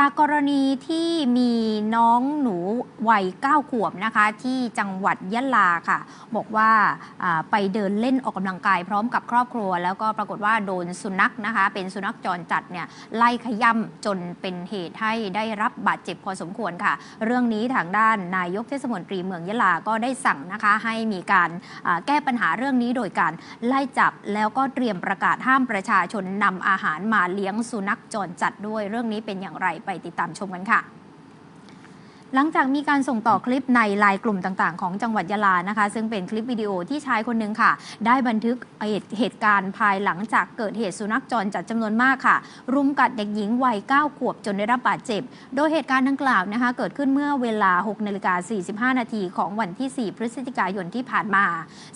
จากกรณีที่มีน้องหนูวัย9ขวบนะคะ ที่จังหวัดยะลาค่ะ บอกว่าไปเดินเล่นออกกำลังกายพร้อมกับครอบครัว แล้วก็ปรากฏว่าโดนสุนัขนะคะ เป็นสุนัขจรจัดเนี่ยไล่ขย่ำจนเป็นเหตุให้ได้รับบาดเจ็บพอสมควรค่ะ เรื่องนี้ทางด้านนายกเทศมนตรีเมืองยะลาก็ได้สั่งนะคะให้มีการแก้ปัญหาเรื่องนี้โดยการไล่จับแล้วก็เตรียมประกาศห้ามประชาชนนำอาหารมาเลี้ยงสุนัขจรจัดด้วยเรื่องนี้เป็นอย่างไรไปติดตามชมกันค่ะ หลังจากมีการส่งต่อคลิปในไลน์กลุ่มต่างๆ ของจังหวัดยะลานะคะ ซึ่งเป็นคลิปวิดีโอที่ชายคนหนึ่งค่ะ ได้บันทึกเหตุการณ์ภายหลังจากเกิดเหตุสุนัขจรจัดจำนวนมากค่ะ รุมกัดเด็กหญิงวัย 9 ขวบจนได้รับบาดเจ็บ โดยเหตุการณ์ดังกล่าวนะคะเกิดขึ้นเมื่อเวลา6นาฬิกา45 นาทีของวันที่ 4 พฤศจิกายนที่ผ่านมา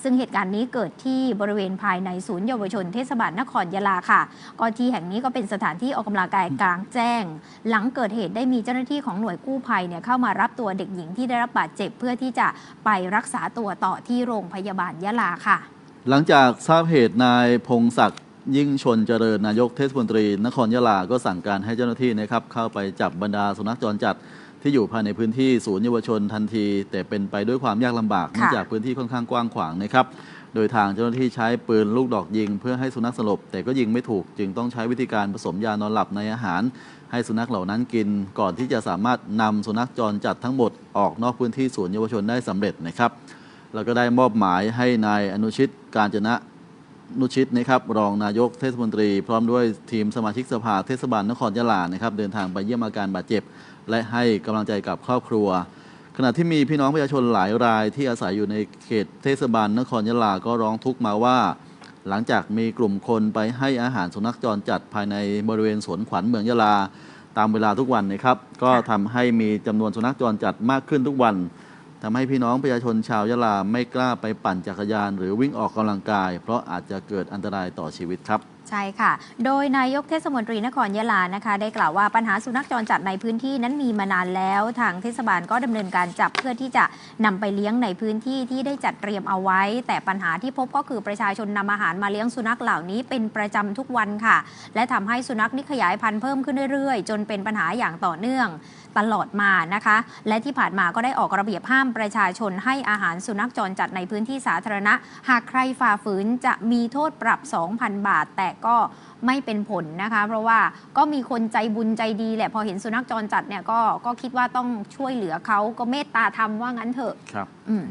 ซึ่งเหตุการณ์นี้เกิดที่บริเวณภายในศูนย์เยาวชนเทศบาลนครยะลาค่ะ ก็ที่แห่งนี้ก็เป็นสถานที่ออกกำลังกายกลางแจ้ง หลังเกิดเหตุได้มีเจ้าหน้าที่ของหน่วยกู้ภัยเนี่ยเข้ามารับตัวเด็กหญิงที่ได้รับบาดเจ็บเพื่อที่จะไปรักษาตัวต่อที่โรงพยาบาลยะลาค่ะ หลังจากทราบเหตุนายพงศักดิ์ยิ่งชนเจริญนายกเทศมนตรี นครยะลาก็สั่งการให้เจ้าหน้าที่นะครับเข้าไปจับบรรดาสุนัขจรจัดที่อยู่ภายในพื้นที่ศูนย์เยาวชนทันที แต่เป็นไปด้วยความยากลำบากเนื่องจากพื้นที่ค่อนข้างกว้างขวางนะครับ โดยทางเจ้าหน้าที่ใช้ปืนลูกดอกยิง เพื่อให้สุนัขสลบ แต่ก็ยิงไม่ถูก จึงต้องใช้วิธีการผสมยานอนหลับในอาหาร ให้สุนัขเหล่านั้นกิน ก่อนที่จะสามารถนำสุนัขจรจัดทั้งหมดออกนอกพื้นที่ศูนย์เยาวชนได้สำเร็จนะครับแล้วก็ได้มอบหมายให้นายอนุชิตการจนะนุชิตนะครับรองนายกเทศมนตรี พร้อมด้วยทีมสมาชิกสภาเทศบาลนครยะลานะครับเดินทางไปเยี่ยมอาการบาดเจ็บ และให้กำลังใจกับครอบครัว ขณะที่มีพี่น้องประชาชนหลายรายที่อาศัยอยู่ในเขตเทศบาลนครยะลาก็ร้องทุกข์มาว่า หลังจากมีกลุ่มคนไปให้อาหารสุนัขจรจัดภายในบริเวณสวนขวัญเมืองยะลา ตามเวลาทุกวันนะครับ ก็ทำให้มีจำนวนสุนัขจรจัดมากขึ้นทุกวันทำให้พี่น้องประชาชนชาวยะลาไม่กล้าไปปั่นจักรยาน หรือวิ่งออกกำลังกาย เพราะอาจจะเกิดอันตรายต่อชีวิตครับ ใช่ค่ะ โดยนายกเทศมนตรีนครยะลานะคะ ได้กล่าวว่าปัญหาสุนัขจรจัดในพื้นที่นั้นมีมานานแล้ว ทางเทศบาลก็ดำเนินการจับเพื่อที่จะนำไปเลี้ยงในพื้นที่ที่ได้จัดเตรียมเอาไว้ แต่ปัญหาที่พบก็คือประชาชนนำอาหารมาเลี้ยงสุนัขเหล่านี้เป็นประจำทุกวันค่ะ และทำให้สุนัขนี่ขยายพันธุ์เพิ่มขึ้นเรื่อยๆ จนเป็นปัญหาอย่างต่อเนื่องตลอดมานะคะ และที่ผ่านมาก็ได้ออกระเบียบห้ามประชาชนให้อาหารสุนัขจรจัดในพื้นที่สาธารณะ หากใครฝ่าฝืนจะมีโทษปรับ 2,000 บาท แต่ก็ไม่เป็นผลนะคะ เพราะว่าก็มีคนใจบุญใจดีแหละ พอเห็นสุนัขจรจัดเนี่ยก็ก็คิดว่าต้องช่วยเหลือเขาก็เมตตาทำว่างั้นเถอะครับ อืม